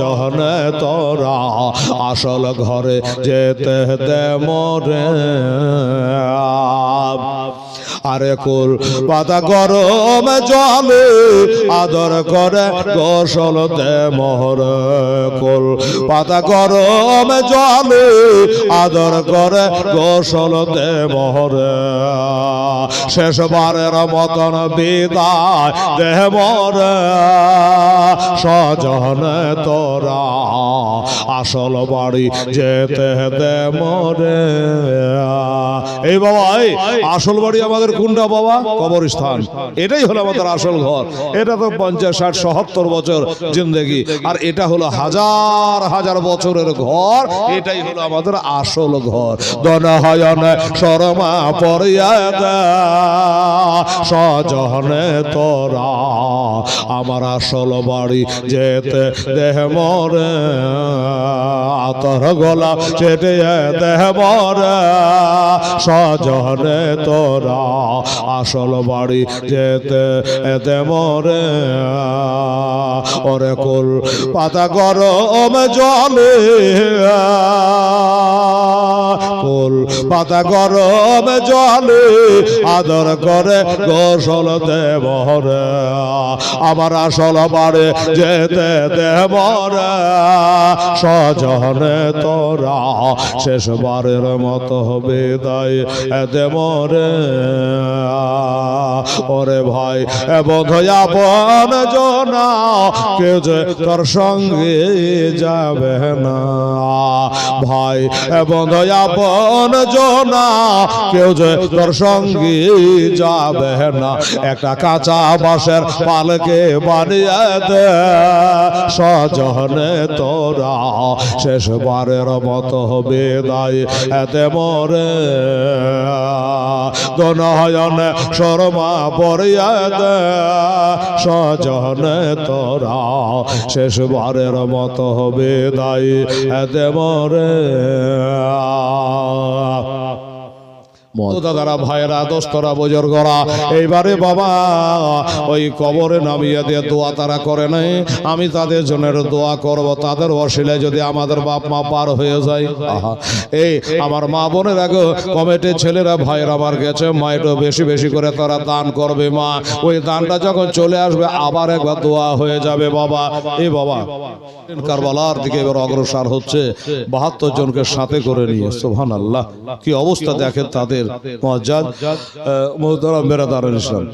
জহনে তোরা আসল ঘরে যেতে দে মরে। আরে কুল পাতা গরম জলে আদর করে গোসল দে মোহর কুল পাতা গরম জলে আদর করে গোসল দে মোহর শেষবারের মতন বিদায় দেহ মরে সজনে তোরা আসল বাড়ি যেতে দে মরে এই বাবা এই আসল বাড়ি আমাদের কোনটা বাবা, কবরস্থান। এটাই হলো আমাদের আসল ঘর। এটা তো পঞ্চাশ, ষাট, সত্তর বছর জিন্দেগি। আর এটা হলো হাজার হাজার বছরের ঘর। এটাই হলো আমাদের আসল ঘর। দন শরমা পড়িয়া সজনে তোরা। আমার আসল বাড়ি যেতে দেহ মরে, আতর গলা চেটে দেহ মরে, সজনে তোরা। আসল বাড়ি যেতে এতে মরে ওরে কুল পাতা গরম জলে পাতা গরম জলে আদর করে গোসল দেবরে আমার আসল বাড়ি যেতে দেবরে সজনে তোরা শেষবারের মতো হবে দায় দেব মরে ওরে ভাই বোধয়া পন জনা কেউ যে তোর সঙ্গে যাবে না? ভাই এ বোধয়া পন জনা, কেউ যে তোর সঙ্গে যাবে না? একটা কাঁচা বাঁশের পালকে বানিয়ে দে, সজনে তোরা, শেষবারের মতো হবে দায় এতে মরে দনয়নে শর্মা পরিয়াদ সজনে তোরা শেষবারের মতো হবে দায়ী এতে মরে। দাদারা ভাইরা দোস্তরা বুজুর্গরা। এইবারে বাবা ওই কবরে নামিয়ে দিয়ে দোয়া তারা করে নাই। আমি তাদের জন্য দোয়া করব। তাদের অশিলে যদি আমাদের বাপ মা পার হয়ে যায়। আহা এই আমার মা বোনের আগে কমিটির ছেলেরা ভাইরা আমার গেছে মা একটু বেশি বেশি করে তারা দান করবে মা। ওই দানটা যখন চলে আসবে আবার একবার দোয়া হয়ে যাবে বাবা। এই বাবা কারবালার দিকে এবার অগ্রসর হচ্ছে। বাহাত্তর জনকে সাথে করে নিয়ে সোহান আল্লাহ কি অবস্থা দেখে তাদের? মজ্জাদ মোহতারাম বেরাদার ইসলাম।